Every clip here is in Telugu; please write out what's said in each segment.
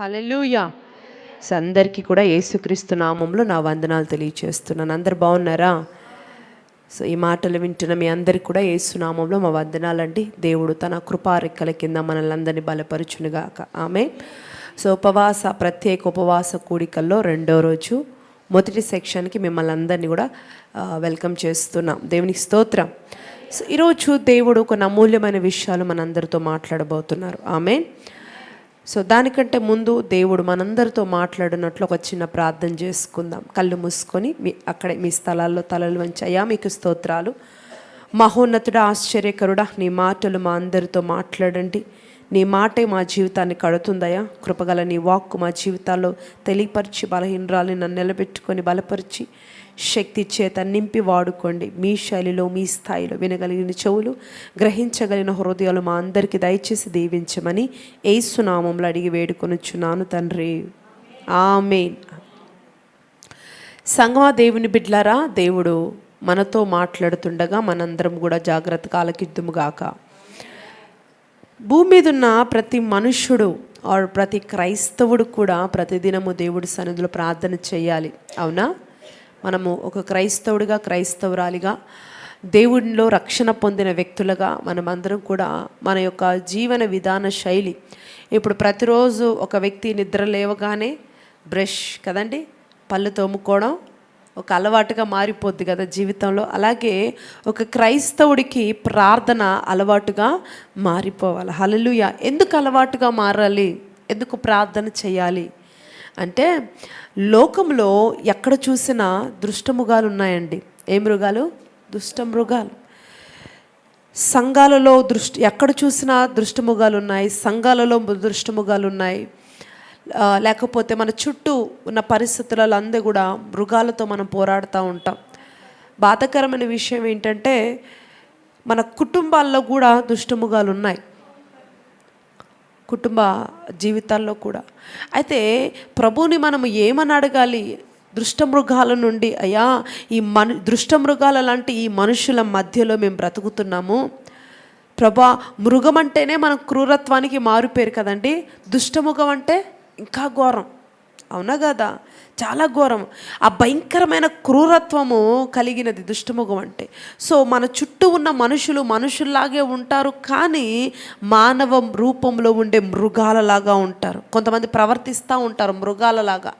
హల్లెలూయా. సో అందరికీ కూడా యేసుక్రీస్తు నామంలో నా వందనాలు తెలియచేస్తున్నాను. అందరు బాగున్నారా? సో ఈ మాటలు వింటున్న మీ అందరికీ కూడా యేసు నామంలో మా వందనాలండి. దేవుడు తన కృపారెక్కల కింద మనల్ని అందరినీ బలపరుచునుగాక. ఆమె సో ఉపవాస ప్రత్యేక ఉపవాస కూడికల్లో రెండో రోజు మొదటి సెక్షన్కి మిమ్మల్ని అందరినీ కూడా వెల్కమ్ చేస్తున్నాం. దేవునికి స్తోత్రం. సో ఈరోజు దేవుడు ఒక అమూల్యమైన విషయాలు మనందరితో మాట్లాడబోతున్నారు. ఆమె సో దానికంటే ముందు దేవుడు మనందరితో మాట్లాడినట్లు ఒక చిన్న ప్రార్థన చేసుకుందాం. కళ్ళు మూసుకొని మీ అక్కడే మీ స్థలాల్లో తలలు వంచాయా మీకు స్తోత్రాలు. మహోన్నతుడా ఆశ్చర్యకరుడా నీ మాటలు మా అందరితో మాట్లాడండి. నీ మాటే మా జీవితాన్ని కడుతుందయా కృపగల నీ వాక్కు మా జీవితాల్లో తెలియపరిచి బలహీనరాలని నన్ను నిలబెట్టుకొని బలపరిచి శక్తి చేత నింపి వాడుకోండి. మీ శైలిలో మీ స్థాయిలో వినగలిగిన చెవులు గ్రహించగలిగిన హృదయాలు మా అందరికీ దయచేసి దీవించమని ఏసునామంలో అడిగి వేడుకొనుచున్నాను తండ్రి. ఆమెన్. సంగమా దేవుని బిడ్లరా దేవుడు మనతో మాట్లాడుతుండగా మనందరం కూడా జాగ్రత్తగా ఆలకిద్దుముగాక భూమి మీద ఉన్న ప్రతి మనుష్యుడు ఆర్ ప్రతి క్రైస్తవుడు కూడా ప్రతిదినము దేవుడి సన్నిధిలో ప్రార్థన చేయాలి. అవునా? మనము ఒక క్రైస్తవుడిగా క్రైస్తవురాలిగా దేవుడిలో రక్షణ పొందిన వ్యక్తులుగా మనమందరం కూడా మన యొక్క జీవన విధాన శైలి. ఇప్పుడు ప్రతిరోజు ఒక వ్యక్తి నిద్ర లేవగానే బ్రష్ కదండి పళ్ళు తోముకోవడం ఒక అలవాటుగా మారిపోద్ది కదా జీవితంలో. అలాగే ఒక క్రైస్తవుడికి ప్రార్థన అలవాటుగా మారిపోవాలి. హలలుయ ఎందుకు అలవాటుగా మారాలి? ఎందుకు ప్రార్థన చేయాలి? అంటే లోకంలో ఎక్కడ చూసినా దృష్టముగాలు ఉన్నాయండి ఏ మృగాలు? దుష్ట మృగాలు సంఘాలలో దృష్టి ఎక్కడ చూసినా దృష్టముగాలు ఉన్నాయి సంఘాలలో దృష్టముగాలు ఉన్నాయి లేకపోతే మన చుట్టూ ఉన్న పరిస్థితులలో అందరూ కూడా మృగాలతో మనం పోరాడుతూ ఉంటాం. బాధకరమైన విషయం ఏంటంటే మన కుటుంబాల్లో కూడా దుష్టముగాలు ఉన్నాయి కుటుంబ జీవితాల్లో కూడా. అయితే ప్రభువుని మనం ఏమని అడగాలి? దృష్టమృగాల నుండి. అయ్యా ఈ మను దృష్టమృగాల లాంటి ఈ మనుషుల మధ్యలో మేము బ్రతుకుతున్నాము. ప్రభా మృగం అంటేనే మన క్రూరత్వానికి మారుపేరు కదండి. దుష్టముఖం అంటే ఇంకా ఘోరం. అవునా కదా చాలా ఘోరం. ఆ భయంకరమైన క్రూరత్వము కలిగినది దుష్టముఖం అంటే. సో మన చుట్టూ ఉన్న మనుషులు మనుషుల్లాగే ఉంటారు కానీ మానవ రూపంలో ఉండే మృగాలలాగా ఉంటారు. కొంతమంది ప్రవర్తిస్తూ ఉంటారు మృగాలలాగా.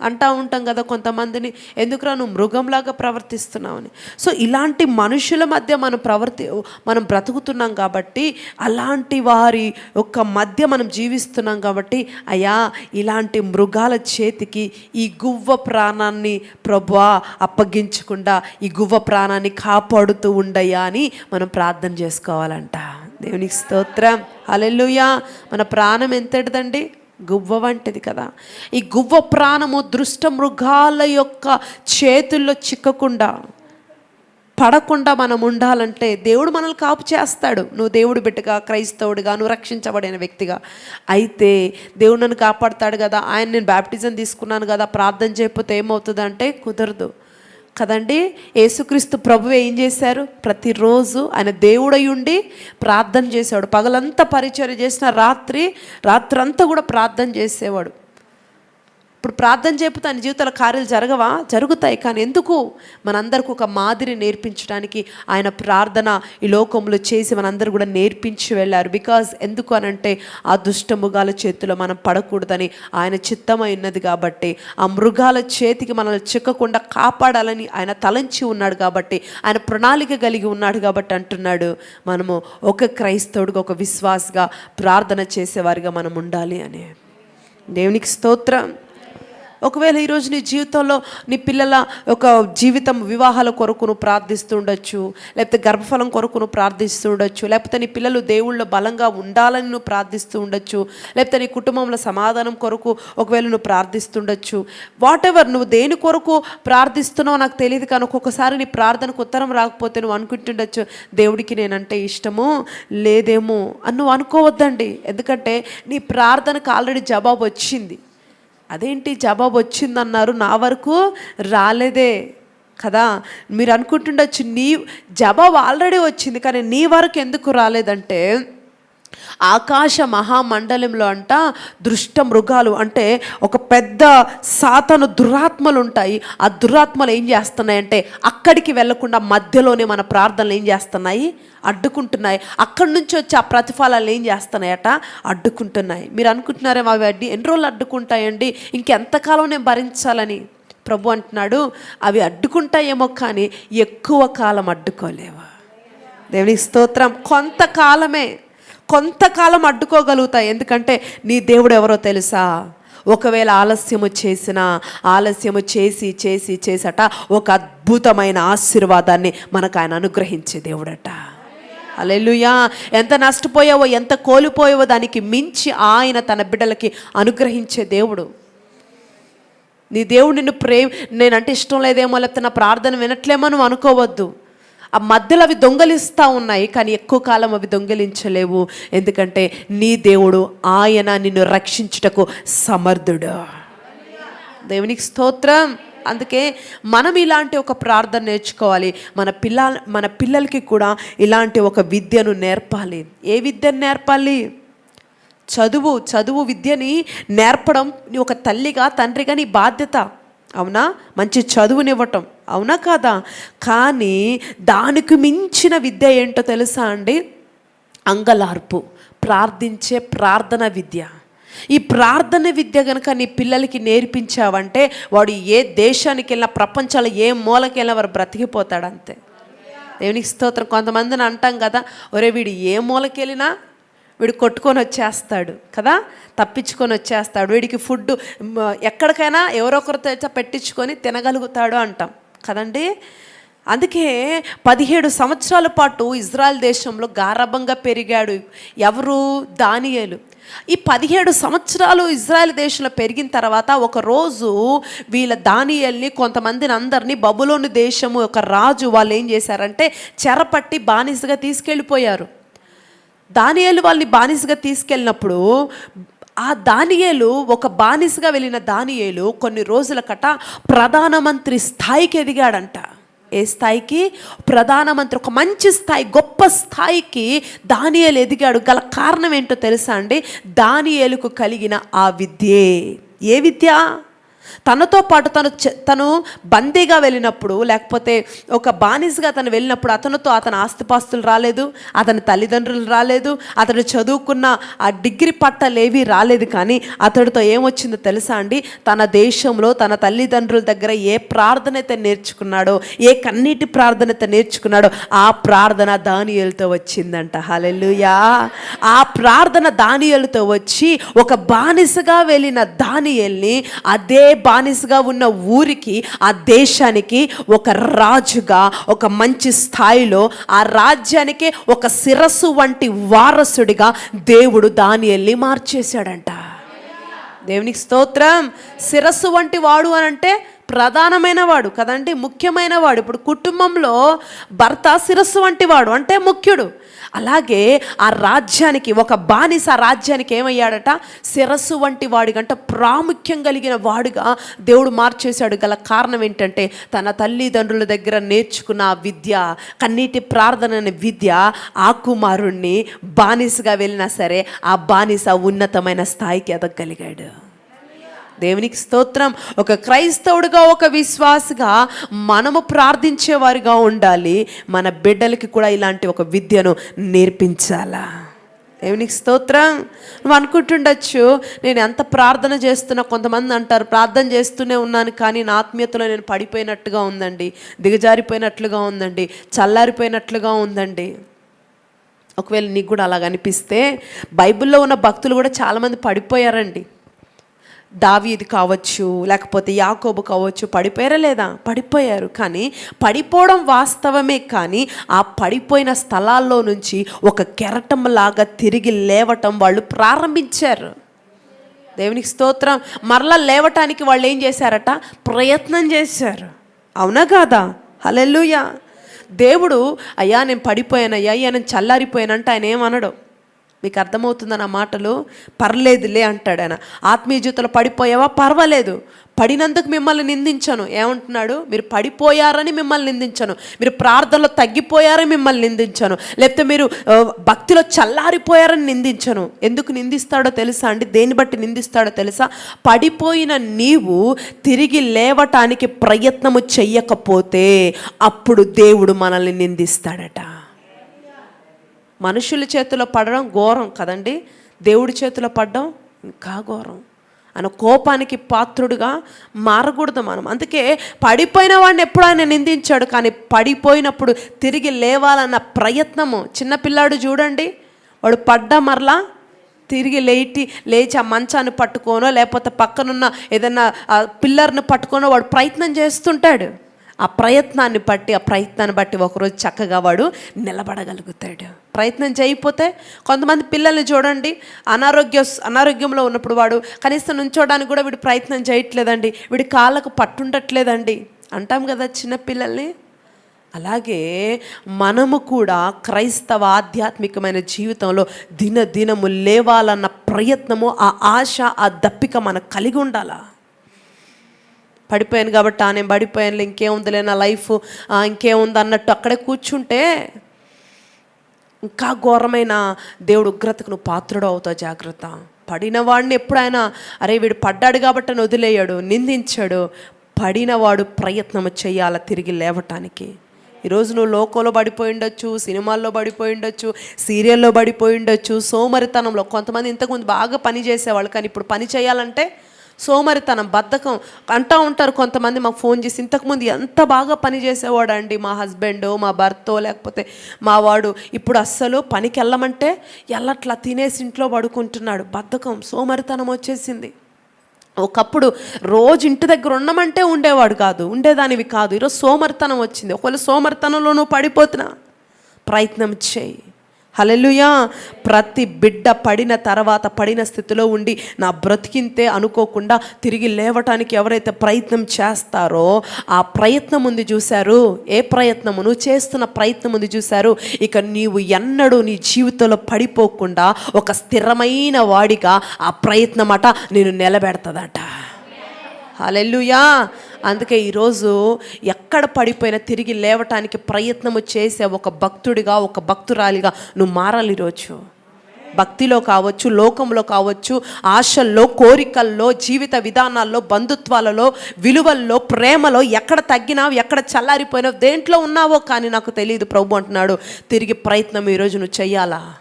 అంటా ఉంటాం కదా కొంతమందిని ఎందుకురా నువ్వు మృగంలాగా ప్రవర్తిస్తున్నావని? సో ఇలాంటి మనుషుల మధ్య మనం ప్రవర్తి మనం బ్రతుకుతున్నాం కాబట్టి అలాంటి వారి యొక్క మధ్య మనం జీవిస్తున్నాం కాబట్టి అయ్యా ఇలాంటి మృగాల చేతికి ఈ గువ్వ ప్రాణాన్ని ప్రభా అప్పగించకుండా ఈ గువ్వ ప్రాణాన్ని కాపాడుతూ ఉండయ్యా అని మనం ప్రార్థన చేసుకోవాలంట. దేవునికి స్తోత్రం. హల్లెలూయా. మన ప్రాణం ఎంతటిదండి? గువ్వ వంటిది కదా. ఈ గువ్వ ప్రాణము దృష్ట మృగాల యొక్క చేతుల్లో చిక్కకుండా పడకుండా మనం ఉండాలంటే దేవుడు మనల్ని కాపు చేస్తాడు. నువ్వు దేవుడు బిడ్డగా క్రైస్తవుడిగా నువ్వు రక్షించబడిన వ్యక్తిగా. అయితే దేవుడు నన్ను కాపాడుతాడు కదా. ఆయన నేను బ్యాప్టిజం తీసుకున్నాను కదా. ప్రార్థన చేయకపోతే ఏమవుతుందంటే కుదరదు. కదండి? యేసుక్రీస్తు ప్రభు ఏం చేశారు? ప్రతిరోజు ఆయన దేవుడై ఉండి ప్రార్థన చేసేవాడు. పగలంతా పరిచయం చేసిన రాత్రి రాత్రంతా కూడా ప్రార్థన చేసేవాడు. ఇప్పుడు ప్రార్థన చేయకపోతే తన జీవితాల కార్యాలు జరగవా? జరుగుతాయి. కానీ ఎందుకు? మనందరికి ఒక మాదిరి నేర్పించడానికి ఆయన ప్రార్థన ఈ లోకంలో చేసి మనందరూ కూడా నేర్పించి వెళ్ళారు. బికాజ్ ఎందుకు అనంటే ఆ దుష్ట మృగాల చేతిలో మనం పడకూడదని ఆయన చిత్తమై ఉన్నది కాబట్టి ఆ మృగాల చేతికి మనల్ని చిక్కకుండా కాపాడాలని ఆయన తలంచి ఉన్నాడు కాబట్టి ఆయన ప్రణాళిక కలిగి ఉన్నాడు కాబట్టి అంటున్నాడు. మనము ఒక క్రైస్తవుడిగా ఒక విశ్వాసగా ప్రార్థన చేసేవారిగా మనం ఉండాలి అని. దేవునికి స్తోత్రం. ఒకవేళ ఈరోజు నీ జీవితంలో నీ పిల్లల ఒక జీవితం వివాహాల కొరకును ప్రార్థిస్తుండొచ్చు ప్రార్థిస్తూ లేకపోతే గర్భఫలం కొరకును ప్రార్థిస్తుండొచ్చు ప్రార్థిస్తూ లేకపోతే నీ పిల్లలు దేవుళ్ళు బలంగా ఉండాలని నువ్వు ప్రార్థిస్తూ ఉండొచ్చు లేకపోతే నీ కుటుంబంలో సమాధానం కొరకు ఒకవేళ నువ్వు ప్రార్థిస్తుండొచ్చు. వాట్ ఎవర్ నువ్వు దేని కొరకు ప్రార్థిస్తున్నావో నాకు తెలియదు కానీ ఒక్కొక్కసారి నీ ప్రార్థనకు ఉత్తరం రాకపోతే నువ్వు అనుకుంటుండొచ్చు దేవుడికి నేనంటే ఇష్టము లేదేమో అని నువ్వు అనుకోవద్దండి. ఎందుకంటే నీ ప్రార్థనకు ఆల్రెడీ జవాబు వచ్చింది. అదేంటి జవాబు వచ్చిందన్నారు? నా వరకు రాలేదే కదా? మీరు అనుకుంటుండొచ్చు నీ జవాబు ఆల్రెడీ వచ్చింది కానీ నీ వరకు ఎందుకు రాలేదంటే ఆకాశ మహామండలంలో అంట దృష్ట మృగాలు అంటే ఒక పెద్ద సాతను దురాత్మలు ఉంటాయి. ఆ దురాత్మలు ఏం చేస్తున్నాయంటే అక్కడికి వెళ్ళకుండా మధ్యలోనే మన ప్రార్థనలు ఏం చేస్తున్నాయి? అడ్డుకుంటున్నాయి. అక్కడి నుంచి వచ్చే ఆ ప్రతిఫలాలు ఏం చేస్తున్నాయట? అడ్డుకుంటున్నాయి. మీరు అనుకుంటున్నారేమో అవి అడ్డి ఎన్ని రోజులు అడ్డుకుంటాయండి? ఇంకెంతకాలం నేను భరించాలని? ప్రభు అంటున్నాడు అవి అడ్డుకుంటాయేమో కానీ ఎక్కువ కాలం అడ్డుకోలేవా? దేవుని స్తోత్రం. కొంతకాలమే కొంతకాలం అడ్డుకోగలుగుతాయి. ఎందుకంటే నీ దేవుడు ఎవరో తెలుసా? ఒకవేళ ఆలస్యము చేసిన ఆలస్యము చేసి చేసి చేసట ఒక అద్భుతమైన ఆశీర్వాదాన్ని మనకు ఆయన అనుగ్రహించే దేవుడట. అలెలుయా ఎంత నష్టపోయావో ఎంత కోల్పోయావో దానికి మించి ఆయన తన బిడ్డలకి అనుగ్రహించే దేవుడు. నీ దేవుడు నిన్ను ప్రేమ నేనంటే ఇష్టం లేదేమో లేకపోతే నా ప్రార్థన వినట్లేమో నువ్వు అనుకోవద్దు. ఆ మధ్యలో అవి దొంగలిస్తూ ఉన్నాయి కానీ ఎక్కువ కాలం అవి దొంగిలించలేవు. ఎందుకంటే నీ దేవుడు ఆయన నిన్ను రక్షించుటకు సమర్థుడు. దేవునికి స్తోత్రం. అందుకే మనం ఇలాంటి ఒక ప్రార్థన నేర్చుకోవాలి. మన పిల్ల మన పిల్లలకి కూడా ఇలాంటి ఒక విద్యను నేర్పాలి. ఏ విద్యను నేర్పాలి? చదువు. చదువు విద్యని నేర్పడం నీ ఒక తల్లిగా తండ్రిగా నీ బాధ్యత. అవునా? మంచి చదువునివ్వటం. అవునా కాదా? కానీ దానికి మించిన విద్య ఏంటో తెలుసా అండి? అంగలార్పు ప్రార్థించే ప్రార్థన విద్య. ఈ ప్రార్థన విద్య కనుక నీ పిల్లలకి నేర్పించావంటే వాడు ఏ దేశానికి వెళ్ళినా ప్రపంచంలో ఏ మూలకి వెళ్ళినా వాడు బ్రతికిపోతాడు అంతే. దేవునికి స్తోత్రం. కొంతమందిని అంటాం కదా ఒరే వీడు ఏ మూలకి వెళ్ళినా వీడు కొట్టుకొని వచ్చేస్తాడు కదా? తప్పించుకొని వచ్చేస్తాడు. వీడికి ఫుడ్ ఎక్కడికైనా ఎవరో ఒకరితో పెట్టించుకొని తినగలుగుతాడు అంటాం. కదండి? అందుకే పదిహేడు సంవత్సరాల పాటు ఇజ్రాయెల్ దేశంలో గారభంగా పెరిగాడు ఎవరు? దానియేలు. ఈ పదిహేడు సంవత్సరాలు ఇజ్రాయెల్ దేశంలో పెరిగిన తర్వాత ఒక రోజు వీళ్ళ దానియల్ని కొంతమందిని అందరినీ బబులోని దేశము ఒక రాజు వాళ్ళు ఏం చేశారంటే చెరపట్టి బానిసగా తీసుకెళ్ళిపోయారు. దానియలు వాళ్ళని బానిసగా తీసుకెళ్ళినప్పుడు ఆ దానియేలు ఒక బానిసగా వెళ్ళిన దానియేలు కొన్ని రోజుల కట ప్రధానమంత్రి స్థాయికి ఎదిగాడంట. ఏ స్థాయికి? ప్రధానమంత్రి ఒక మంచి స్థాయి గొప్ప స్థాయికి దానియేలు ఎదిగాడు. గల కారణం ఏంటో తెలుసా అండి? దానియేలుకు కలిగిన ఆ విద్యే. ఏ విద్య? తనతో పాటు తను చె- తను బందీగా వెళ్ళినప్పుడు లేకపోతే ఒక బానిసగా తను వెళ్ళినప్పుడు అతనితో అతని ఆస్తిపాస్తులు రాలేదు అతని తల్లిదండ్రులు రాలేదు అతడు చదువుకున్న ఆ డిగ్రీ పట్టలేవి రాలేదు కానీ అతడితో ఏమొచ్చిందో తెలుసా అండి? తన దేశంలో తన తల్లిదండ్రుల దగ్గర ఏ ప్రార్థన అయితే నేర్చుకున్నాడో ఏ కన్నీటి ప్రార్థన అయితే నేర్చుకున్నాడో ఆ ప్రార్థన దానియలతో వచ్చిందంట. హల్లెలూయా! ఆ ప్రార్థన దానియలతో వచ్చి ఒక బానిసగా వెళ్ళిన దానియల్ని అదే బా బానిసగా ఉన్న ఊరికి ఆ దేశానికి ఒక రాజుగా ఒక మంచి స్థాయిలో ఆ రాజ్యానికి ఒక శిరస్సు వంటి వారసుడిగా దేవుడు దానియల్ని మార్చేశాడంట. దేవునికి స్తోత్రం. శిరస్సు వంటి వాడు అని అంటే ప్రధానమైన వాడు కదండి ముఖ్యమైన వాడు. ఇప్పుడు కుటుంబంలో భర్త శిరస్సు వంటి వాడు అంటే ముఖ్యుడు. అలాగే ఆ రాజ్యానికి ఒక బానిస రాజ్యానికి ఏమయ్యాడట? శిరస్సు వంటి వాడిగంట ప్రాముఖ్యం కలిగిన వాడుగా దేవుడు మార్చేశాడు. గల కారణం ఏంటంటే తన తల్లిదండ్రుల దగ్గర నేర్చుకున్న విద్య కన్నీటి ప్రార్థన అనే విద్య ఆ కుమారుణ్ణి బానిసగా వెళ్ళినా సరే ఆ బానిస ఉన్నతమైన స్థాయికి ఎదగలిగాడు దేవునికి స్తోత్రం. ఒక క్రైస్తవుడిగా ఒక విశ్వాసగా మనము ప్రార్థించేవారిగా ఉండాలి. మన బిడ్డలకి కూడా ఇలాంటి ఒక విద్యను నేర్పించాలా? దేవునికి స్తోత్రం. నువ్వు అనుకుంటుండొచ్చు నేను ఎంత ప్రార్థన చేస్తున్నా కొంతమంది అంటారు ప్రార్థన చేస్తూనే ఉన్నాను కానీ నా ఆత్మీయతలో నేను పడిపోయినట్టుగా ఉందండి. దిగజారిపోయినట్లుగా ఉందండి. చల్లారిపోయినట్లుగా ఉందండి. ఒకవేళ నీకు కూడా అలాగ అనిపిస్తే బైబిల్లో ఉన్న భక్తులు కూడా చాలామంది పడిపోయారండి. దావీది కావచ్చు లేకపోతే యాకోబు కావచ్చు పడిపోయారా లేదా? పడిపోయారు. కానీ పడిపోవడం వాస్తవమే కానీ ఆ పడిపోయిన స్థలాల్లో నుంచి ఒక కెరటం లాగా తిరిగి లేవటం వాళ్ళు ప్రారంభించారు. దేవునికి స్తోత్రం. మరలా లేవటానికి వాళ్ళు ఏం చేశారట? ప్రయత్నం చేశారు. అవునా కాదా? హలెల్లుయా. దేవుడు అయ్యా నేను పడిపోయానయ్యా అయ్యా నేను చల్లారిపోయానంటే ఆయన ఏమనడు? మీకు అర్థమవుతుందన్న నా మాటలు? పర్లేదులే అంటాడు ఆయన. ఆత్మీయ జీవితంలో పడిపోయావా? పర్వాలేదు. పడినందుకు మిమ్మల్ని నిందించను. ఏమంటున్నాడు? మీరు పడిపోయారని మిమ్మల్ని నిందించను. మీరు ప్రార్థనలో తగ్గిపోయారని మిమ్మల్ని నిందించను. లేకపోతే మీరు భక్తిలో చల్లారిపోయారని నిందించను. ఎందుకు నిందిస్తాడో తెలుసా అండి? దేన్ని బట్టి నిందిస్తాడో తెలుసా? పడిపోయిన నీవు తిరిగి లేవటానికి ప్రయత్నము చెయ్యకపోతే అప్పుడు దేవుడు మనల్ని నిందిస్తాడట. మనుషుల చేతిలో పడడం ఘోరం కదండి. దేవుడి చేతిలో పడడం ఇంకా ఘోరం. ఆయన కోపానికి పాత్రుడుగా మారకూడదు మనం. అందుకే పడిపోయిన వాడిని ఎప్పుడు ఆయన నిందించాడు కానీ పడిపోయినప్పుడు తిరిగి లేవాలన్న ప్రయత్నము. చిన్నపిల్లాడు చూడండి వాడు పడ్డ మరలా తిరిగి లేటి లేచి ఆ మంచాన్ని పట్టుకోనో లేకపోతే పక్కనున్న ఏదైనా పిల్లర్ని పట్టుకోనో వాడు ప్రయత్నం చేస్తుంటాడు. ఆ ప్రయత్నాన్ని బట్టి ఆ ప్రయత్నాన్ని బట్టి ఒకరోజు చక్కగా వాడు నిలబడగలుగుతాడు. ప్రయత్నం చేయకపోతే కొంతమంది పిల్లల్ని చూడండి అనారోగ్య అనారోగ్యంలో ఉన్నప్పుడు వాడు కనీసం నుంచోడానికి కూడా వీడు ప్రయత్నం చేయట్లేదండి వీడి కాళ్ళకు పట్టుండట్లేదండి. అంటాం కదా చిన్నపిల్లల్ని అలాగే మనము కూడా క్రైస్తవ ఆధ్యాత్మికమైన జీవితంలో దినదినము లేవాలన్న ప్రయత్నము ఆ ఆశ ఆ దప్పిక మనకు కలిగి ఉండాలా? పడిపోయాను కాబట్టి ఆ నేను పడిపోయాను ఇంకేముందిలే నా లైఫ్ ఇంకేముంది అన్నట్టు అక్కడే కూర్చుంటే ఇంకా ఘోరమైన దేవుడు ఉగ్రతకు నువ్వు పాత్రుడు అవుతావు జాగ్రత్త. పడిన వాడిని ఎప్పుడైనా అరే వీడు పడ్డాడు కాబట్టి అని వదిలేయాడు నిందించాడు. పడినవాడు ప్రయత్నం చేయాల తిరిగి లేవటానికి. ఈరోజు నువ్వు లోకంలో పడిపోయి ఉండొచ్చు సినిమాల్లో పడిపోయి ఉండొచ్చు సీరియల్లో పడిపోయి ఉండొచ్చు సోమరితనంలో కొంతమంది ఇంతకుముందు బాగా పని చేసేవాళ్ళు కానీ ఇప్పుడు పని చేయాలంటే సోమరితనం బద్ధకం అంటూ ఉంటారు కొంతమంది. మాకు ఫోన్ చేసి ఇంతకుముందు ఎంత బాగా పని చేసేవాడండి మా హస్బెండ్ మా భర్తో లేకపోతే మా వాడు. ఇప్పుడు అస్సలు పనికి వెళ్ళమంటే ఎల్లట్లా తినేసి ఇంట్లో పడుకుంటున్నాడు. బద్ధకం సోమరితనం వచ్చేసింది. ఒకప్పుడు రోజు ఇంటి దగ్గర ఉండమంటే ఉండేవాడు కాదు ఉండేదానివి కాదు. ఈరోజు సోమరితనం వచ్చింది. ఒకవేళ సోమర్తనంలో నువ్వు పడిపోతున్నా ప్రయత్నం చేయి. హలెలుయా ప్రతి బిడ్డ పడిన తర్వాత పడిన స్థితిలో ఉండి నా బ్రతికింతే అనుకోకుండా తిరిగి లేవటానికి ఎవరైతే ప్రయత్నం చేస్తారో ఆ ప్రయత్నం ఉంది చూశారు? ఏ ప్రయత్నము? నువ్వు చేస్తున్న ప్రయత్నం ఉంది చూశారు? ఇక నీవు ఎన్నడూ నీ జీవితంలో పడిపోకుండా ఒక స్థిరమైన వాడిగా ఆ ప్రయత్నం అట నేను నిలబెడతదట. హలెల్లుయా. అందుకే ఈరోజు ఎక్కడ పడిపోయినా తిరిగి లేవటానికి ప్రయత్నము చేసే ఒక భక్తుడిగా ఒక భక్తురాలిగా నువ్వు మారాలి ఈరోజు. భక్తిలో కావచ్చు లోకంలో కావచ్చు ఆశల్లో కోరికల్లో జీవిత విధానాల్లో బంధుత్వాలలో విలువల్లో ప్రేమలో ఎక్కడ తగ్గినావు ఎక్కడ చల్లారిపోయినావు దేంట్లో ఉన్నావో కానీ నాకు తెలియదు ప్రభు అంటున్నాడు. తిరిగి ప్రయత్నం ఈరోజు నువ్వు చెయ్యాలా?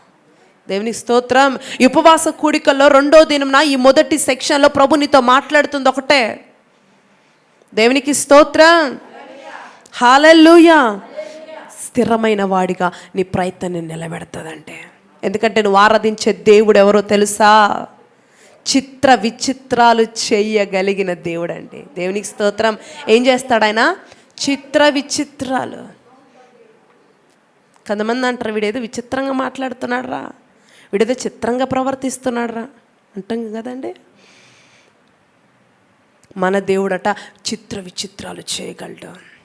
దేవుని స్తోత్రం. ఉపవాస కూడికల్లో రెండో దినంన ఈ మొదటి సెక్షన్లో ప్రభు నీతో మాట్లాడుతుంది ఒకటే. దేవునికి స్తోత్రం. హాలెల్లుయా. స్థిరమైన వాడిగా నీ ప్రయత్నాన్ని నిలబెడుతుందంటే. ఎందుకంటే నువ్వు ఆరాధించే దేవుడు ఎవరో తెలుసా? చిత్ర విచిత్రాలు చేయగలిగిన దేవుడు అండి దేవునికి స్తోత్రం. ఏం చేస్తాడు ఆయన? చిత్ర విచిత్రాలు. కొంతమంది అంటారు వీడేదో విచిత్రంగా మాట్లాడుతున్నాడు రా వీడేదో చిత్రంగా ప్రవర్తిస్తున్నాడు రా అంటాం కదండి. మన దేవుడట చిత్ర విచిత్రాలు చేయగలడు.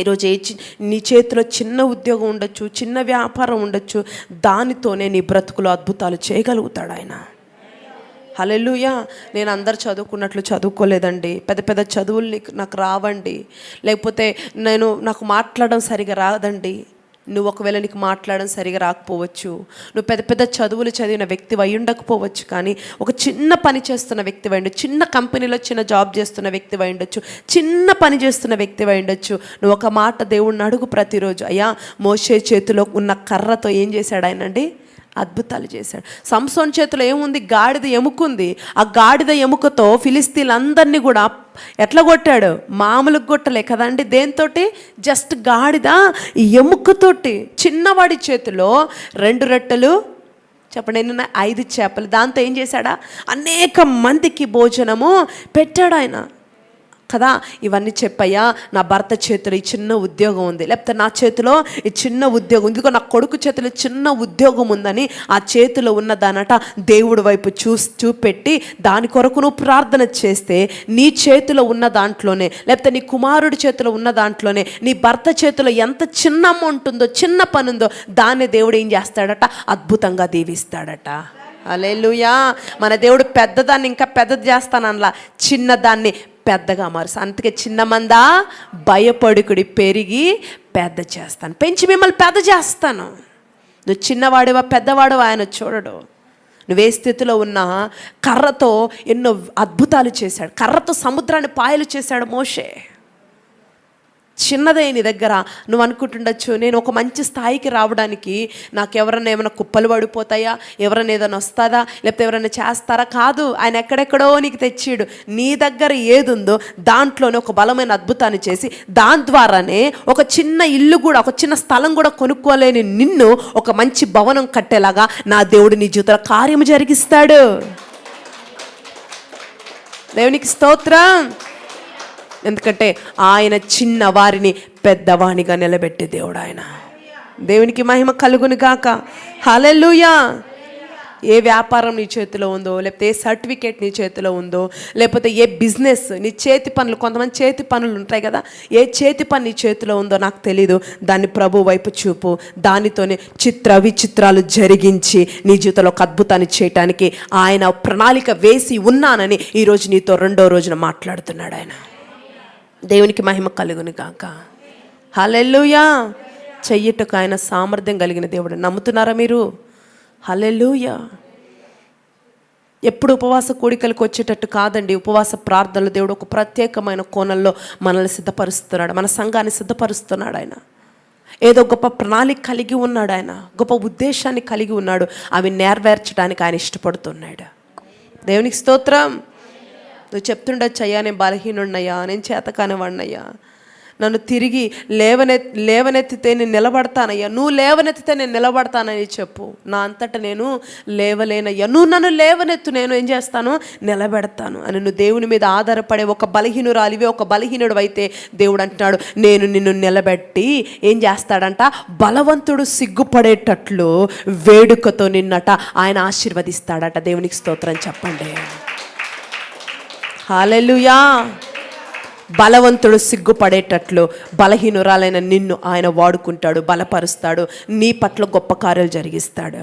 ఈరోజు ఏ నీ చేతిలో చిన్న ఉద్యోగం ఉండొచ్చు చిన్న వ్యాపారం ఉండొచ్చు దానితోనే నీ బ్రతుకులో అద్భుతాలు చేయగలుగుతాడు ఆయన. హలెలుయా నేను అందరు చదువుకున్నట్లు చదువుకోలేదండి. పెద్ద పెద్ద చదువులు నాకు రావండి. లేకపోతే నేను నాకు మాట్లాడడం సరిగా రాదండి. నువ్వు ఒకవేళ నీకు మాట్లాడడం సరిగా రాకపోవచ్చు నువ్వు పెద్ద పెద్ద చదువులు చదివిన వ్యక్తి అయి ఉండకపోవచ్చు కానీ ఒక చిన్న పని చేస్తున్న వ్యక్తి ఉండొచ్చు చిన్న కంపెనీలో చిన్న జాబ్ చేస్తున్న వ్యక్తి ఉండొచ్చు చిన్న పని చేస్తున్న వ్యక్తి ఉండొచ్చు. నువ్వు ఒక మాట దేవుణ్ణి అడుగు ప్రతిరోజు అయ్యా మోసే చేతిలో ఉన్న కర్రతో ఏం చేశాడు ఆయనండి అద్భుతాలు చేశాడు. సంసోన్ చేతిలో ఏముంది? గాడిద ఎముకుంది. ఆ గాడిద ఎముకతో ఫిలిస్తీన్లందరినీ కూడా ఎట్లా కొట్టాడు? మామూలుగా కొట్టలే కదండి. దేంతోటి జస్ట్ గాడిద ఎముకతోటి. చిన్నవాడి చేతిలో రెండు రొట్టెలు చెప్పండి నిన్న ఐదు చేపలు. దాంతో ఏం చేశాడా? అనేక మందికి భోజనము పెట్టాడు ఆయన. కదా ఇవన్నీ చెప్పయ్యా నా భర్త చేతిలో ఈ చిన్న ఉద్యోగం ఉంది. లేకపోతే నా చేతిలో ఈ చిన్న ఉద్యోగం ఇదిగో నా కొడుకు చేతిలో చిన్న ఉద్యోగం ఉందని ఆ చేతిలో ఉన్న దానట దేవుడి వైపు చూసి చూపెట్టి దాని కొరకు నువ్వు ప్రార్థన చేస్తే నీ చేతిలో ఉన్న దాంట్లోనే లేకపోతే నీ కుమారుడి చేతిలో ఉన్న దాంట్లోనే నీ భర్త చేతిలో ఎంత చిన్న అమౌంట్ ఉందో చిన్న పని ఉందో దాన్ని దేవుడు ఏం చేస్తాడట? అద్భుతంగా దీవిస్తాడట. అలెలుయా మన దేవుడు పెద్దదాన్ని ఇంకా పెద్దది చేస్తానలా చిన్నదాన్ని పెద్దగా మారుస్తా. అందుకే చిన్న మందా భయపడుకుడి పెరిగి పెద్ద చేస్తాను. పెంచి మిమ్మల్ని పెద్ద చేస్తాను. నువ్వు చిన్నవాడివా పెద్దవాడివా ఆయన చూడడు. నువ్వే స్థితిలో ఉన్నా కర్రతో ఎన్నో అద్భుతాలు చేశాడు. కర్రతో సముద్రాన్ని పాయలు చేశాడు మోషే. చిన్నదే నీ దగ్గర. నువ్వు అనుకుంటుండొచ్చు నేను ఒక మంచి స్థాయికి రావడానికి నాకు ఎవరన్నా ఏమైనా కుప్పలు పడిపోతాయా? ఎవరైనా ఏదైనా వస్తుందా? లేకపోతే ఎవరైనా చేస్తారా? కాదు ఆయన ఎక్కడెక్కడో నీకు తెచ్చాడు. నీ దగ్గర ఏది ఉందో దాంట్లోనే ఒక బలమైన అద్భుతాన్ని చేసి దాని ద్వారానే ఒక చిన్న ఇల్లు కూడా ఒక చిన్న స్థలం కూడా కొనుక్కోలేని నిన్ను ఒక మంచి భవనం కట్టేలాగా నా దేవుడు నీ జీవితంలో కార్యము జరిగిస్తాడు. దేవునికి స్తోత్రం. ఎందుకంటే ఆయన చిన్న వారిని పెద్దవాణిగా నిలబెట్టే దేవుడు ఆయన. దేవునికి మహిమ కలుగును గాక. హలెలుయా ఏ వ్యాపారం నీ చేతిలో ఉందో లేకపోతే ఏ సర్టిఫికేట్ నీ చేతిలో ఉందో లేకపోతే ఏ బిజినెస్ నీ చేతి పనులు కొంతమంది చేతి పనులు ఉంటాయి కదా ఏ చేతి పని నీ చేతిలో ఉందో నాకు తెలీదు. దాన్ని ప్రభు వైపు చూపు. దానితోనే చిత్ర విచిత్రాలు జరిగించి నీ జీవితంలో ఒక అద్భుతాన్ని చేయటానికి ఆయన ప్రణాళిక వేసి ఉన్నానని ఈరోజు నీతో రెండో రోజున మాట్లాడుతున్నాడు ఆయన. దేవునికి మహిమ కలుగును కాక హలెల్లుయా. చెయ్యటకు ఆయన సామర్థ్యం కలిగిన దేవుడు. నమ్ముతున్నారా మీరు? హలెల్లుయా. ఎప్పుడు ఉపవాస కోడికలకు వచ్చేటట్టు కాదండి. ఉపవాస ప్రార్థనలు దేవుడు ఒక ప్రత్యేకమైన కోణంలో మనల్ని సిద్ధపరుస్తున్నాడు. మన సంఘాన్ని సిద్ధపరుస్తున్నాడు ఆయన. ఏదో గొప్ప ప్రణాళిక కలిగి ఉన్నాడు ఆయన. గొప్ప ఉద్దేశాన్ని కలిగి ఉన్నాడు. అవి నెరవేర్చడానికి ఆయన ఇష్టపడుతున్నాడు. దేవునికి స్తోత్రం. నువ్వు చెప్తుండొచ్చు అయ్యా నేను బలహీనున్నయ్యా నేను చేతకానివాడినయ్యా. నన్ను తిరిగి లేవనె లేవనెత్తితే నేను నిలబడతానయ్యా. నువ్వు లేవనెత్తితే నేను నిలబడతానని చెప్పు. నా అంతటా నేను లేవలేనయ్యా. నువ్వు నన్ను లేవనెత్తు నేను ఏం చేస్తాను? నిలబెడతాను అని నువ్వు దేవుని మీద ఆధారపడే ఒక బలహీనురాలివే ఒక బలహీనుడు అయితే దేవుడు అంటున్నాడు నేను నిన్ను నిలబెట్టి ఏం చేస్తాడంట? బలవంతుడు సిగ్గుపడేటట్లు వేడుకతో నిన్నట ఆయన ఆశీర్వదిస్తాడట. దేవునికి స్తోత్రం చెప్పండి. హాలెలుయా బలవంతుడు సిగ్గుపడేటట్లు బలహీనురాలైన నిన్ను ఆయన వాడుకుంటాడు బలపరుస్తాడు నీ పట్ల గొప్ప కార్యాలు జరిగిస్తాడు.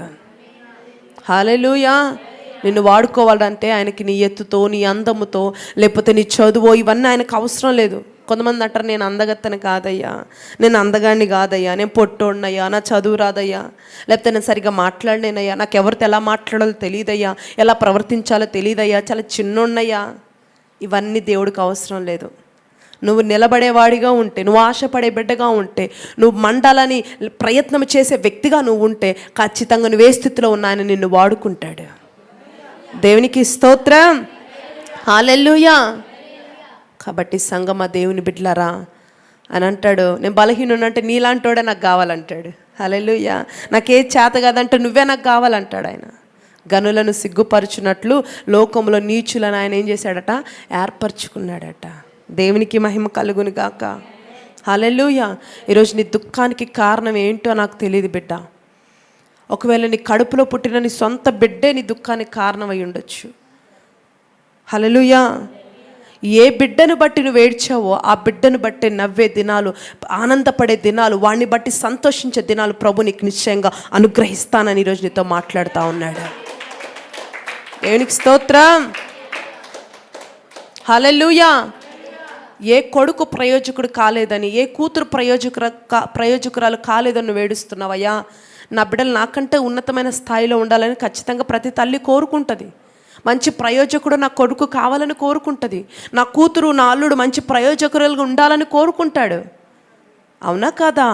హాలెలుయా నిన్ను వాడుకోవాలంటే ఆయనకి నీ ఎత్తుతో నీ అందముతో లేకపోతే నీ చదువు ఇవన్నీ ఆయనకు అవసరం లేదు. కొంతమంది అంటారు నేను అందగత్తని కాదయ్యా. నేను అందగాడిని కాదయ్యా. నేను పొట్టోడినయ్యా. నా చదువు రాదయ్యా. లేకపోతే నేను సరిగ్గా మాట్లాడలేనయ్యా. నాకు ఎవరితో ఎలా మాట్లాడాలో తెలియదయ్యా. ఎలా ప్రవర్తించాలో తెలియదయ్యా. చాలా చిన్నోన్నయ్యా ఇవన్నీ దేవుడికి అవసరం లేదు. నువ్వు నిలబడేవాడిగా ఉంటే నువ్వు ఆశపడే బిడ్డగా ఉంటే నువ్వు మండాలని ప్రయత్నం చేసే వ్యక్తిగా నువ్వు ఉంటే ఖచ్చితంగా నువ్వే స్థితిలో ఉన్నాయని ఆయన నిన్ను వాడుకుంటాడు. దేవునికి స్తోత్రం. హాలెల్లుయా. కాబట్టి సంగమ దేవుని బిడ్లరా అని అంటాడు. నేను బలహీనుడు అంటే నీలాంటోడే నాకు కావాలంటాడు. హలెలుయ్యా నాకే చేత కాదంటే నువ్వే నాకు కావాలంటాడు ఆయన. గనులను సిగ్గుపరచునట్లు లోకంలో నీచులను ఆయన ఏం చేశాడట? ఏర్పరచుకున్నాడట. దేవునికి మహిమ కలుగును గాక. హలెలుయ ఈరోజు నీ దుఃఖానికి కారణం ఏంటో నాకు తెలియదు బిడ్డ. ఒకవేళ నీ కడుపులో పుట్టిన నీ సొంత బిడ్డే నీ దుఃఖానికి కారణమై ఉండొచ్చు. హలలుయా ఏ బిడ్డను బట్టి నువ్వు ఏడ్చావో ఆ బిడ్డను బట్టి నవ్వే దినాలు ఆనందపడే దినాలు వాడిని బట్టి సంతోషించే దినాలు ప్రభు నీకు నిశ్చయంగా అనుగ్రహిస్తానని ఈరోజు నీతో మాట్లాడుతూ ఉన్నాడు. దేవునికి స్తోత్రం. హలలుయా ఏ కొడుకు ప్రయోజకుడు కాలేదని ఏ కూతురు ప్రయోజకుర ప్రయోజకురాలు కాలేదని నువ్వు నా బిడ్డలు నాకంటే ఉన్నతమైన స్థాయిలో ఉండాలని ఖచ్చితంగా ప్రతి తల్లి కోరుకుంటుంది. మంచి ప్రయోజకుడు నా కొడుకు కావాలని కోరుకుంటుంది. నా కూతురు నా అల్లుడు మంచి ప్రయోజకురాలుగా ఉండాలని కోరుకుంటాడు. అవునా కాదా?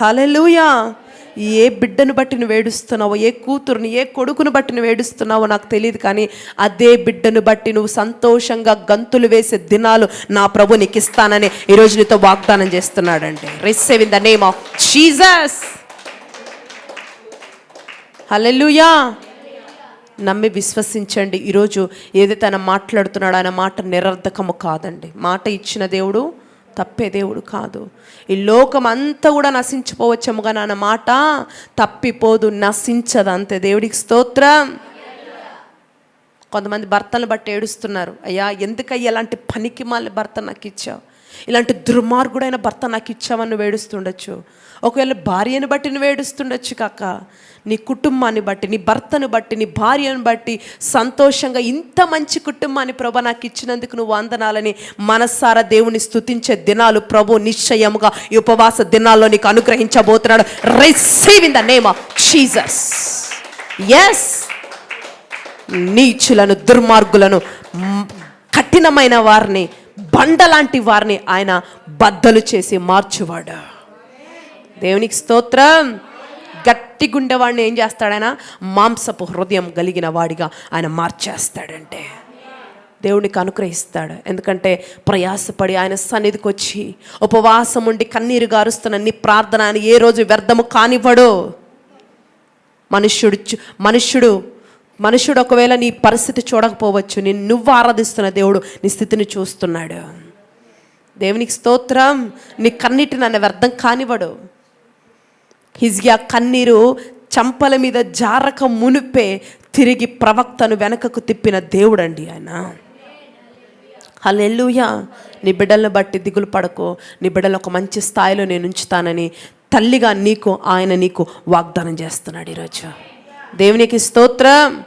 హలెలుయా ఏ బిడ్డను బట్టి నువ్వు ఏడుస్తున్నావో ఏ కూతురుని ఏ కొడుకును బట్టి నువ్వు ఏడుస్తున్నావో నాకు తెలియదు కానీ అదే బిడ్డను బట్టి నువ్వు సంతోషంగా గంతులు వేసే దినాలు నా ప్రభు నీకు ఇస్తానని ఈరోజు నీతో వాగ్దానం చేస్తున్నాడండి. Receive in the name of Jesus hallelujah నమ్మి విశ్వసించండి. ఈరోజు ఏదైతే ఆయన మాట్లాడుతున్నాడో ఆయన మాట నిరర్ధకము కాదండి. మాట ఇచ్చిన దేవుడు తప్పే దేవుడు కాదు. ఈ లోకం అంతా కూడా నశించిపోవచ్చేమో కానీ అన్న మాట? తప్పిపోదు నశించదు అంతే దేవుడికి స్తోత్రం. కొంతమంది భర్తలు బట్టి ఏడుస్తున్నారు. అయ్యా ఎందుకయ్యా ఇలాంటి పనికి మాలి భర్త నాకు ఇచ్చావు ఇలాంటి దుర్మార్గుడైన భర్త నాకు ఇచ్చావని వేడుస్తుండొచ్చు ఒకవేళ భార్యను బట్టి నువ్వు ఏడుస్తుండొచ్చు కాక నీ కుటుంబాన్ని బట్టి నీ భర్తను బట్టి నీ భార్యను బట్టి సంతోషంగా ఇంత మంచి కుటుంబాన్ని ప్రభ నాకు ఇచ్చినందుకు నువ్వు వందనాలని మనస్సారా దేవుని స్థుతించే దినాలు ప్రభు నిశ్చయముగా ఈ ఉపవాస దినాల్లో నీకు అనుగ్రహించబోతున్నాడు. Receive in the name of Jesus yes నీచులను దుర్మార్గులను కఠినమైన వారిని బండలాంటి వారిని ఆయన బద్దలు చేసి మార్చువాడు? దేవునికి స్తోత్రం. గట్టి గుండెవాడిని ఏం చేస్తాడైనా? మాంసపు హృదయం కలిగిన వాడిగా ఆయన మార్చేస్తాడంటే. దేవునికి అనుగ్రహిస్తాడు. ఎందుకంటే ప్రయాసపడి ఆయన సన్నిధికి వచ్చి ఉపవాసం ఉండి కన్నీరు గారుస్తున్న నీ ప్రార్థన ఆయన ఏ రోజు వ్యర్థము కానివ్వడు. మనుష్యుడు మనుష్యుడు మనుష్యుడు ఒకవేళ నీ పరిస్థితి చూడకపోవచ్చు. నేను నువ్వు ఆరాధిస్తున్న దేవుడు నీ స్థితిని చూస్తున్నాడు. దేవునికి స్తోత్రం. నీ కన్నీటి నన్ను వ్యర్థం కానివ్వడు. హిజ్యా కన్నీరు చంపల మీద జారక మునిపే తిరిగి ప్రవక్తను వెనకకు తిప్పిన దేవుడండి ఆయన. హల్లెలూయా. నీ బిడ్డలను బట్టి దిగులు పడకు. నీ బిడ్డలు ఒక మంచి స్థాయిలో నేను ఉంచుతానని తల్లిగా నీకు ఆయన నీకు వాగ్దానం చేస్తున్నాడు ఈరోజు. దేవునికి స్తోత్రం.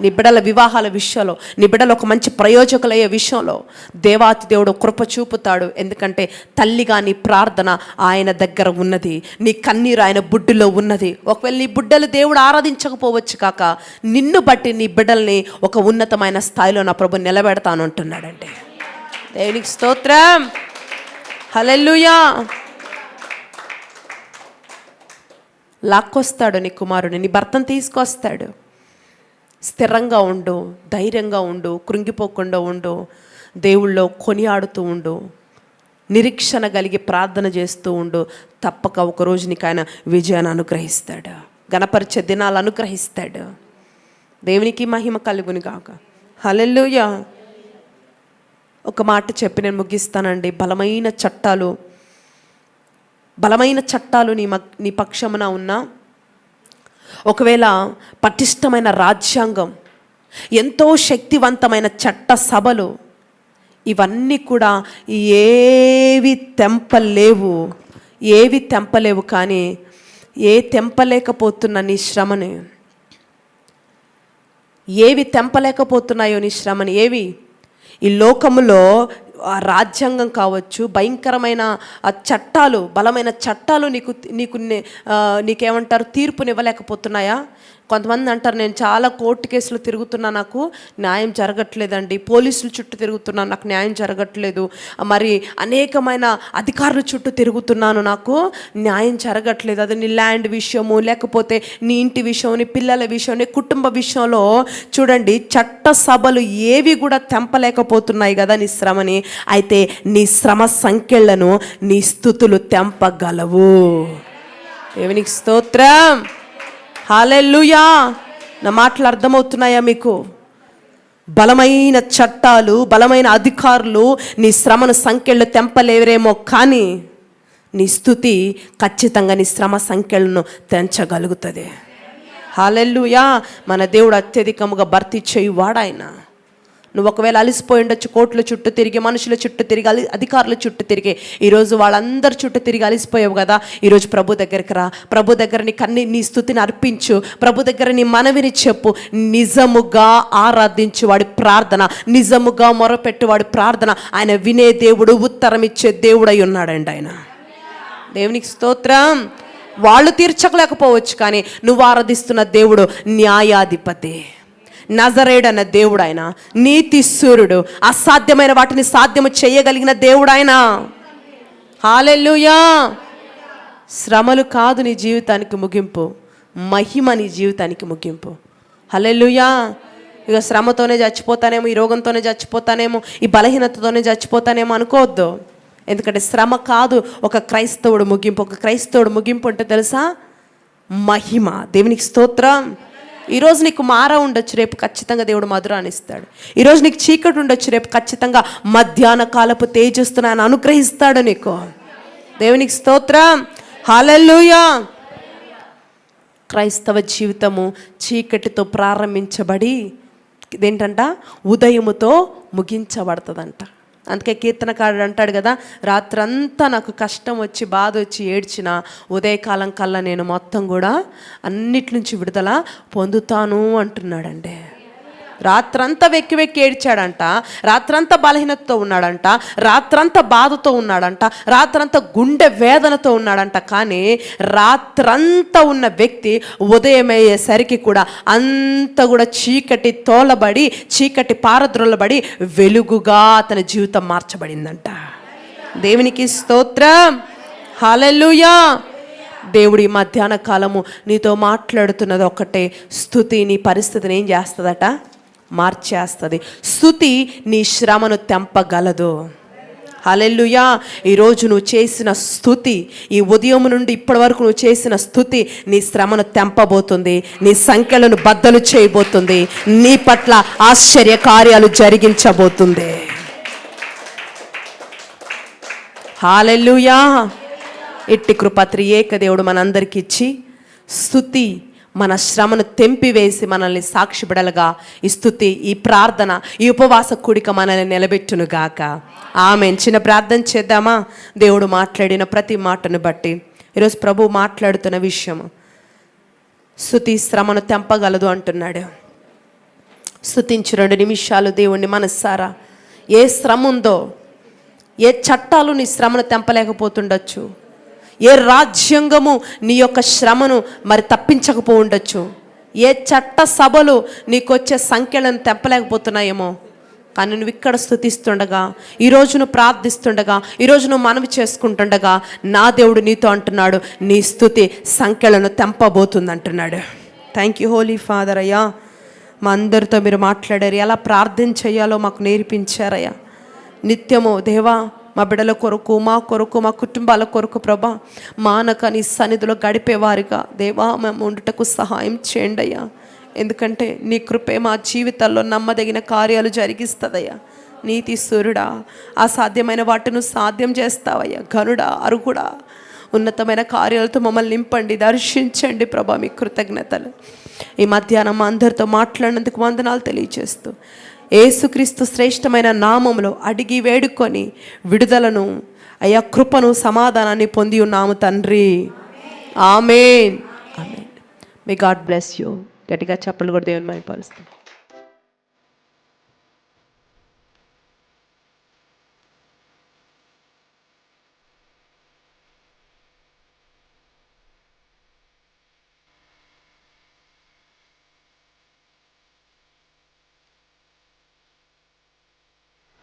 నీ బిడ్డల వివాహాల విషయంలో నీ బిడ్డలు ఒక మంచి ప్రయోజకులయ్యే విషయంలో దేవాతి దేవుడు కృప చూపుతాడు. ఎందుకంటే తల్లిగా నీ ప్రార్థన ఆయన దగ్గర ఉన్నది. నీ కన్నీరు ఆయన బుడ్డులో ఉన్నది. ఒకవేళ నీ బిడ్డలు దేవుడు ఆరాధించకపోవచ్చు కాక నిన్ను బట్టి నీ బిడ్డల్ని ఒక ఉన్నతమైన స్థాయిలో నా ప్రభు నిలబెడతాను అంటున్నాడంటే దేవునికి స్తోత్రం. హలెల్లుయా. లాక్కొస్తాడు నీ కుమారుని నీ భర్తను తీసుకొస్తాడు. స్థిరంగా ఉండు ధైర్యంగా ఉండు కృంగిపోకుండా ఉండు దేవుళ్ళో కొనియాడుతూ ఉండు నిరీక్షణ కలిగి ప్రార్థన చేస్తూ ఉండు. తప్పక ఒకరోజు నీకు ఆయన విజయాన్ని అనుగ్రహిస్తాడు. గణపరిచే దినాలు అనుగ్రహిస్తాడు. దేవునికి మహిమ కలుగుని కాక హలెల్లుయ. ఒక మాట చెప్పి నేను ముగిస్తానండి. బలమైన చట్టాలు బలమైన చట్టాలు నీ మగ్ నీ పక్షమున ఉన్నా ఒకవేళ పటిష్టమైన రాజ్యాంగం ఎంతో శక్తివంతమైన చట్ట సభలు ఇవన్నీ కూడా ఏవి తెంపలేవు ఏవి తెంపలేవు కానీ ఏ తెంపలేకపోతున్న నీ శ్రమని ఏవి తెంపలేకపోతున్నాయో నీ శ్రమని ఏవి? ఈ లోకములో రాజ్యాంగం కావచ్చు భయంకరమైన చట్టాలు బలమైన చట్టాలు నీకు నీకు నీకేమంటారు? తీర్పునివ్వలేకపోతున్నాయా? కొంతమంది అంటారు నేను చాలా కోర్టు కేసులు తిరుగుతున్నా నాకు న్యాయం జరగట్లేదండి. పోలీసుల చుట్టూ తిరుగుతున్నాను నాకు న్యాయం జరగట్లేదు. మరి అనేకమైన అధికారుల చుట్టూ తిరుగుతున్నాను నాకు న్యాయం జరగట్లేదు. అది నీ ల్యాండ్ విషయము లేకపోతే నీ ఇంటి విషయం నీ పిల్లల విషయం నీ కుటుంబ విషయంలో చూడండి చట్ట సభలు ఏవి కూడా తెంపలేకపోతున్నాయి కదా నీ శ్రమని. అయితే నీ శ్రమ సంఖ్యలను నీ స్థుతులు తెంపగలవు. దేవునికి స్తోత్రం. హాలెల్లుయా. నా మాటలు అర్థమవుతున్నాయా మీకు? బలమైన చట్టాలు బలమైన అధికారులు నీ శ్రమను సంఖ్యలు తెంపలేవరేమో కానీ నీ స్థుతి ఖచ్చితంగా నీ శ్రమ సంఖ్యలను తెంచగలుగుతుంది. హాలెల్లుయా. మన దేవుడు అత్యధికముగా భర్తీ చేయువాడాయన. నువ్వు ఒకవేళ అలసిపోయి ఉండొచ్చు కోట్ల చుట్టూ తిరిగి మనుషుల చుట్టూ తిరిగి అలి అధికారుల చుట్టూ తిరిగి ఈరోజు వాళ్ళందరి చుట్టూ తిరిగి అలసిపోయావు కదా ఈరోజు ప్రభు దగ్గరికి రా. ప్రభు దగ్గర నీ కన్ని నీ స్థుతిని అర్పించు. ప్రభు దగ్గర నీ మనవిని చెప్పు. నిజముగా ఆరాధించు వాడి ప్రార్థన. నిజముగా మొరపెట్టు వాడి ప్రార్థన. ఆయన వినే దేవుడు ఉత్తరం ఇచ్చే దేవుడై ఉన్నాడండి ఆయన. దేవునికి స్తోత్రం. వాళ్ళు తీర్చకలేకపోవచ్చు కానీ నువ్వు ఆరాధిస్తున్న దేవుడు న్యాయాధిపతి. నజరేడన్న దేవుడు ఆయన నీతి సూర్యుడు అసాధ్యమైన వాటిని సాధ్యము చేయగలిగిన దేవుడు ఆయన హాలెల్లుయా. శ్రమలు కాదు నీ జీవితానికి ముగింపు మహిమ నీ జీవితానికి ముగింపు. హలెల్లుయా. ఇక శ్రమతోనే చచ్చిపోతానేమో ఈ రోగంతోనే చచ్చిపోతానేమో ఈ బలహీనతతోనే చచ్చిపోతానేమో అనుకోవద్దు. ఎందుకంటే శ్రమ కాదు ఒక క్రైస్తవుడు ముగింపు ఒక క్రైస్తవుడు ముగింపు అంటే తెలుసా? మహిమ. దేవునికి స్తోత్రం. ఈరోజు నీకు మార ఉండొచ్చు రేపు ఖచ్చితంగా దేవుడు మధురాన్ని ఇస్తాడు. ఈరోజు నీకు చీకటి ఉండొచ్చు రేపు ఖచ్చితంగా మధ్యాహ్న కాలపు తేజస్సును ఆయన అనుగ్రహిస్తాడు నీకు. దేవునికి స్తోత్రం. హాలెల్లుయా. క్రైస్తవ జీవితము చీకటితో ప్రారంభించబడి ఇదేంటంట? ఉదయముతో ముగించబడుతుందంట. అందుకే కీర్తనకారుడు అంటాడు కదా రాత్రంతా నాకు కష్టం వచ్చి బాధ వచ్చి ఏడ్చిన ఉదయకాలం కల్లా నేను మొత్తం కూడా అన్నిటి నుంచి విడుదల పొందుతాను అంటున్నాడండి రాత్రంతా వెక్కి వెక్కి ఏడ్చాడంట రాత్రంతా బలహీనతతో ఉన్నాడంట రాత్రంతా బాధతో ఉన్నాడంట రాత్రంతా గుండె వేదనతో ఉన్నాడంట. కానీ రాత్రంతా ఉన్న వ్యక్తి ఉదయం అయ్యేసరికి కూడా అంత కూడా చీకటి తోలబడి చీకటి పారద్రోలబడి వెలుగుగా అతని జీవితం మార్చబడిందంట. దేవునికి స్తోత్రం. హాలెల్లుయా. దేవుడి మధ్యాహ్న కాలము నీతో మాట్లాడుతున్నది ఒకటే స్థుతి నీ పరిస్థితిని ఏం చేస్తుందట? మార్చేస్తుంది. స్థుతి నీ శ్రమను తెంపగలదు. హలెల్లుయా. ఈరోజు నువ్వు చేసిన స్థుతి ఈ ఉదయం నుండి ఇప్పటి వరకు నువ్వు చేసిన స్థుతి నీ శ్రమను తెంపబోతుంది. నీ సంఖ్యలను బద్దలు చేయబోతుంది. నీ పట్ల ఆశ్చర్య కార్యాలు జరిగించబోతుంది. హాలెల్లుయా. ఇట్టి కృపత్రి ఏకదేవుడు దేవుడు ఇచ్చి స్థుతి మన శ్రమను తెంపివేసి మనల్ని సాక్షిబిడలుగా ఈ స్థుతి ఈ ప్రార్థన ఈ ఉపవాస కూడిక మనల్ని నిలబెట్టును గాక. ఆమె చిన్న ప్రార్థన చేద్దామా? దేవుడు మాట్లాడిన ప్రతి మాటను బట్టి. ఈరోజు ప్రభు మాట్లాడుతున్న విషయం స్థుతి శ్రమను తెంపగలదు అంటున్నాడు. స్థుతించి రెండు నిమిషాలు దేవుణ్ణి మనస్సారా. ఏ శ్రమ ఉందో ఏ చట్టాలు నీ శ్రమను తెంపలేకపోతుండొచ్చు. ఏ రాజ్యాంగము నీ యొక్క శ్రమను మరి తప్పించకపో ఉండొచ్చు ఏ చట్ట సభలు నీకు వచ్చే సంఖ్యలను తెంపలేకపోతున్నాయేమో? కానీ నువ్వు ఇక్కడ స్థుతిస్తుండగా ఈరోజు నువ్వు ప్రార్థిస్తుండగా ఈరోజు నువ్వు మనవి చేసుకుంటుండగా నా దేవుడు నీతో అంటున్నాడు నీ స్థుతి సంఖ్యలను తెంపబోతుంది అంటున్నాడు థ్యాంక్ యూ హోలీ ఫాదర్ అయ్యా. మా అందరితో మీరు మాట్లాడారు. ఎలా ప్రార్థన చేయాలో మాకు నేర్పించారయ్యా. నిత్యము దేవా మా బిడ్డల కొరకు మా కొరకు మా కుటుంబాల కొరకు ప్రభా మానక నీ సన్నిధిలో గడిపేవారిగా దేవా మేము ఉండుటకు సహాయం చేయండి అయ్యా. ఎందుకంటే నీ కృపే మా జీవితాల్లో నమ్మదగిన కార్యాలు జరిగిస్తుందయ్యా. నీతి సూర్యుడా అసాధ్యమైన వాటిని సాధ్యం చేస్తావయ్యా. గనుడా అరుగుడా ఉన్నతమైన కార్యాలతో మమ్మల్ని నింపండి దర్శించండి ప్రభా మీ కృతజ్ఞతలు. ఈ మధ్యాహ్నం అందరితో మాట్లాడినందుకు వందనాలు తెలియజేస్తూ ఏసుక్రీస్తు శ్రేష్టమైన నామములో అడిగి వేడుకొని విడుదలను. అయ్యా కృపను సమాధానాన్ని పొంది ఉన్నాము తండ్రి. Amen. Amen. May God bless you గట్టిగా చెప్పలు కూడా దేవుని మైపరుస్తాం